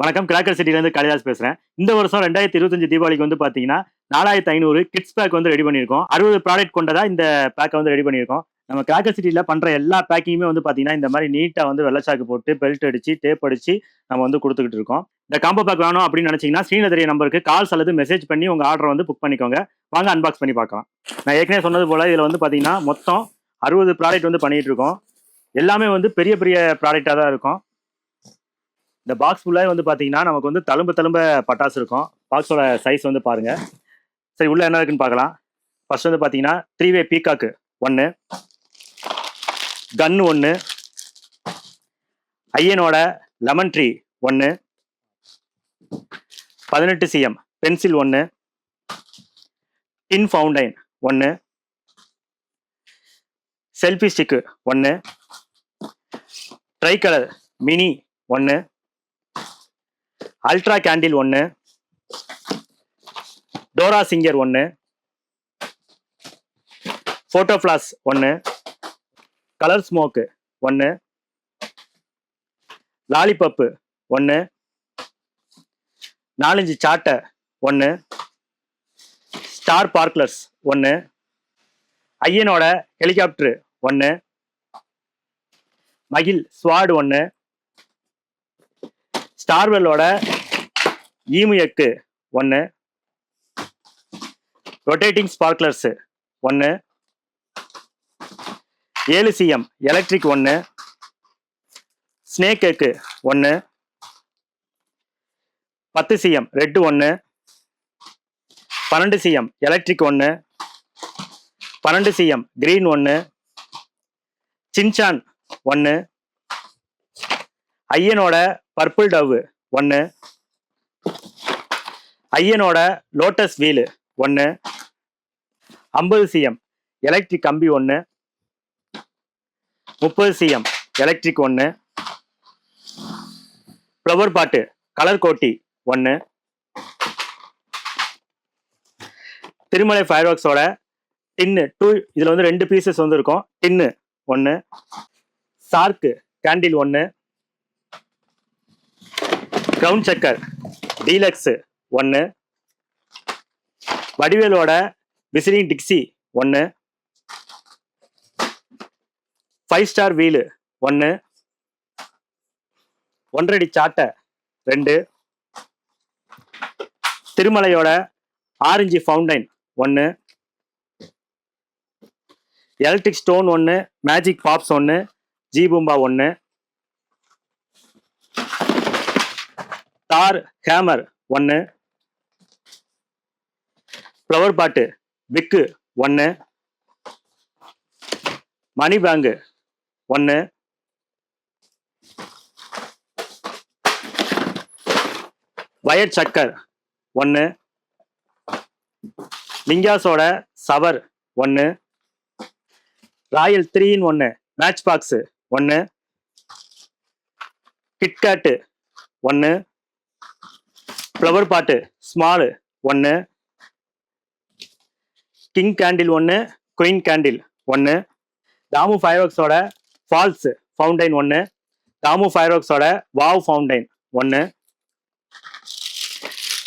வணக்கம் கிராக்கர் சிட்டிலேருந்து காளிதாஸ் பேசுகிறேன் இந்த வருஷம் ரெண்டாயிரத்தி இருபத்தஞ்சு தீபாவளிக்கு வந்து பார்த்தீங்கன்னா நாலாயிரத்தி ஐநூறு கிட்ஸ் பேக் வந்து ரெடி பண்ணியிருக்கோம். அறுபது ப்ராடக்ட் கொண்டதா இந்த பேக்கை வந்து ரெடி பண்ணியிருக்கோம். நம்ம கிராக்கர் சிட்டியில் பண்ணுற எல்லா பேக்கிங்குமே வந்து பார்த்தீங்கன்னா இந்த மாதிரி நீட்டாக வந்து வெள்ளச்சாக்கு போட்டு பெல்ட் அடித்து டேப் அடித்து நம்ம வந்து கொடுத்துக்கிட்டு இருக்கோம். இந்த காம்போ பேக் வேணும் அப்படின்னு நினச்சிங்கன்னா ஸ்ரீநதரிய நம்பருக்கு கால்ஸ் அல்லது மெசேஜ் பண்ணி உங்கள் ஆர்டர் வந்து புக் பண்ணிக்கோங்க. வாங்க அன்பாக்ஸ் பண்ணி பார்க்கலாம். நான் ஏற்கனவே சொன்னது போல் இதில் வந்து பார்த்தீங்கன்னா மொத்தம் அறுபது ப்ராடக்ட் வந்து பண்ணிகிட்டு இருக்கோம். எல்லாமே வந்து பெரிய பெரிய ப்ராடக்டாக தான் இருக்கும். இந்த பாக்ஸ் ஃபுல்லாக வந்து பார்த்தீங்கன்னா நமக்கு வந்து தழும்ப தழும்ப பட்டாசு இருக்கும். பாக்ஸோட சைஸ் வந்து பாருங்க. சரி உள்ள என்ன இருக்குன்னு பார்க்கலாம். ஃபர்ஸ்ட் வந்து பார்த்தீங்கன்னா த்ரீ வே பீகாக்கு ஒன்று கன்னு ஒன்று ஐயனோட லெமன் ட்ரீ ஒன்று பதினெட்டு சிஎம் பென்சில் ஒன்று டின் ஃபவுண்டைன் ஒன்று செல்ஃபி ஸ்டிக்கு ஒன்று ட்ரை கலர் மினி ஒன்று அல்ட்ரா கேண்டில் ஒன்று டோரா சிங்கர் ஒன்று ஃபோட்டோ ஃப்ளாஸ் ஒன்று கலர் ஸ்மோக்கு ஒன்று லாலிபப்பு ஒன்று நாலஞ்சு சாட்டை ஒன்று ஸ்டார் பார்க்லர்ஸ் ஒன்று ஐயனோட ஹெலிகாப்டரு ஒன்று மகிழ் ஸ்வாடு ஒன்று ஸ்டார்வெல்லோட ஈமுயக்கு ஒன்று ரொட்டேட்டிங் ஸ்பார்க்லர்ஸு ஒன்று ஏழு சிஎம் எலக்ட்ரிக் ஒன்று ஸ்னேக் எக்கு ஒன்று பத்து சிஎம் ரெட்டு ஒன்று பன்னெண்டு சிஎம் எலக்ட்ரிக் ஒன்று பன்னெண்டு சிஎம் கிரீன் ஒன்று சின்சான் ஒன்று ஐயனோட பர்பிள் டவ் ஒன்று ஐயனோட லோட்டஸ் வீலு ஒன்று ஐம்பது சிஎம் எலக்ட்ரிக் கம்பி ஒன்று முப்பது சிஎம் எலக்ட்ரிக் ஒன்று ஃப்ளவர் பாட்டு கலர் கோட்டி ஒன்று திருமலை ஃபயர் ஒர்க்ஸோட டின்னு டூ இதில் வந்து ரெண்டு பீசஸ் வந்து இருக்கும். டின்னு ஒன்று சார்க்கு கேண்டில் ஒன்று க்ரௌன் சக்கர் டீலக்ஸு ஒன்று வடிவேலோட விசிறிங் டிக்ஸி ஒன்று ஃபைவ் ஸ்டார் வீலு ஒன்று ஒன்றடி சாட்டை ரெண்டு. திருமலையோட ஆரஞ்சு ஃபவுண்டைன் ஒன்று எலக்ட்ரிக் ஸ்டோன் ஒன்று மேஜிக் பாப்ஸ் ஒன்று ஜீபூம்பா ஒன்று தார் ஹேமர் ஒன்று ஃப்ளவர் பாட்டு விக்கு ஒன்று மணி பேங்கு ஒன்று வயர் சக்கர் ஒன்று லிங்காஸோட சவர் ஒன்று ராயல் த்ரீன் ஒன்று மேட்ச் பாக்ஸு ஒன்று கிட்கேட்டு ஒன்று ஃப்ளவர் பாட்டு ஸ்மாலு ஒன்று கிங் கேண்டில் ஒன்று குயின் கேண்டில் ஒன்று தாமு ஃபயர்ஒர்க்ஸோட ஃபால்ஸ் ஃபவுண்டைன் ஒன்று தாமு ஃபயர்ஒர்க்ஸோட வாவ் ஃபவுண்டைன் ஒன்று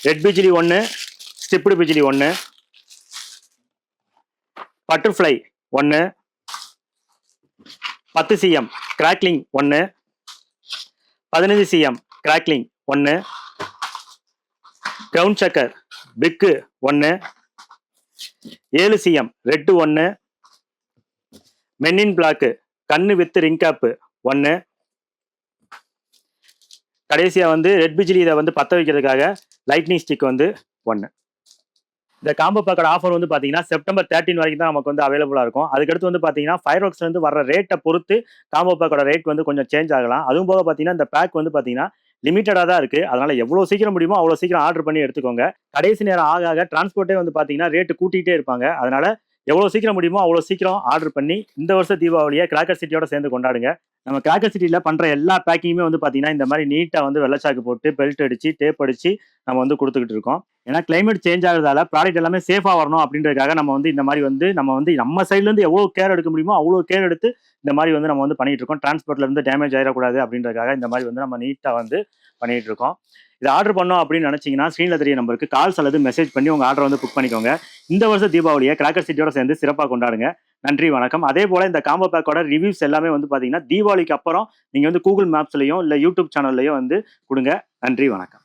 ரெட் பிஜிலி ஒன்று ஸ்டிப்டு பிஜிலி ஒன்று பட்டர்ஃப்ளை ஒன்று பத்து சிஎம் கிராக்லிங் ஒன்று பதினஞ்சு சிஎம் கிராக்லிங் ஒன்று கிரவுண்ட் சக்கர் பிக்கு ஒன்று ஏழு சிஎம் ரெட்டு ஒன்று மென்னின் பிளாக்கு கண்ணு வித்து ரிங்காப்பு ஒன்று கடைசியாக வந்து ரெட் பிஜிலி இதை வந்து பற்ற வைக்கிறதுக்காக லைட்னிங் ஸ்டிக் வந்து ஒன்று இந்த காம்போ பேக்கோட ஆஃபர் வந்து பார்த்தீங்கன்னா செப்டம்பர் தேர்ட்டின் வரைக்கும் தான் நமக்கு வந்து அவைலபிளாக இருக்கும். அதுக்கடுத்து வந்து பார்த்தீங்கன்னா ஃபயர் ஒர்க்ஸ்லேருந்து வர ரேட்டை பொறுத்து காம்போ பேக்கோட ரேட் வந்து கொஞ்சம் சேஞ்ச் ஆகலாம். அதுவும் போக பார்த்தீங்கன்னா இந்த பேக் வந்து பார்த்தீங்கன்னா லிமிட்டடாக தான் இருக்குது அதனால் எவ்வளோ சீக்கிரம் முடியுமோ அவ்வளோ சீக்கிரம் ஆர்டர் பண்ணி எடுத்துக்கோங்க. கடைசி நேரம் ஆக ஆக டிரான்ஸ்போர்ட்டே வந்து பார்த்தீங்கன்னா ரேட்டு கூட்டிகிட்டே இருப்பாங்க. அதனால் எவ்வளோ சீக்கிரம் முடியுமோ அவ்வளோ சீக்கிரம் ஆர்டர் பண்ணி இந்த வருஷம் தீபாவளியை கிராக்கர் சிட்டியோட சேர்ந்து கொண்டாடுங்க. நம்ம கிராக்கர் சிட்டியில் பண்ணுற எல்லா பேக்கிங்குமே வந்து பார்த்தீங்கன்னா இந்த மாதிரி நீட்டாக வந்து வெள்ளச்சாக்கு போட்டு பெல்ட் அடித்து டேப் அடிச்சு நம்ம வந்து கொடுத்துக்கிட்டு இருக்கோம். ஏன்னா கிளைமேட் சேஞ்ச் ஆகிறதால ப்ராடக்ட் எல்லாமே சேஃபாக வரணும் அப்படின்றதுக்காக நம்ம வந்து இந்த மாதிரி வந்து நம்ம வந்து நம்ம சைட்லேருந்து எவ்வளோ கேர் எடுக்க முடியுமோ அவ்வளோ கேர் எடுத்து இந்த மாதிரி வந்து நம்ம வந்து பண்ணிகிட்டு இருக்கோம். டிரான்ஸ்போர்ட்லேருந்து டேமேஜ் ஆகிடக்கூடாது அப்படின்றதுக்காக இந்த மாதிரி வந்து நம்ம நீட்டாக வந்து பண்ணிகிட்டு இருக்கோம். இது ஆர்டர் பண்ணோம் அப்படின்னு நினைச்சீங்கன்னா ஸ்க்ரீனில் தெரிய நம்பருக்கு கால்ஸ் அல்லது மெசேஜ் பண்ணி உங்கள் ஆர்டர் வந்து புக் பண்ணிக்கோங்க. இந்த வருஷம் தீபாவளியை கிராக்கர் சிட்டியோட சேர்ந்து சிறப்பாக கொண்டாடுங்க. நன்றி வணக்கம். அதே போல் இந்த காம்போ பேக்கோட ரிவ்யூஸ் எல்லாமே வந்து பார்த்தீங்கன்னா தீபாவளிக்கு அப்புறம் நீங்கள் வந்து கூகுள் மேப்ஸ்லையும் இல்லை யூடியூப் சேனல்லையும் வந்து கொடுங்க. நன்றி வணக்கம்.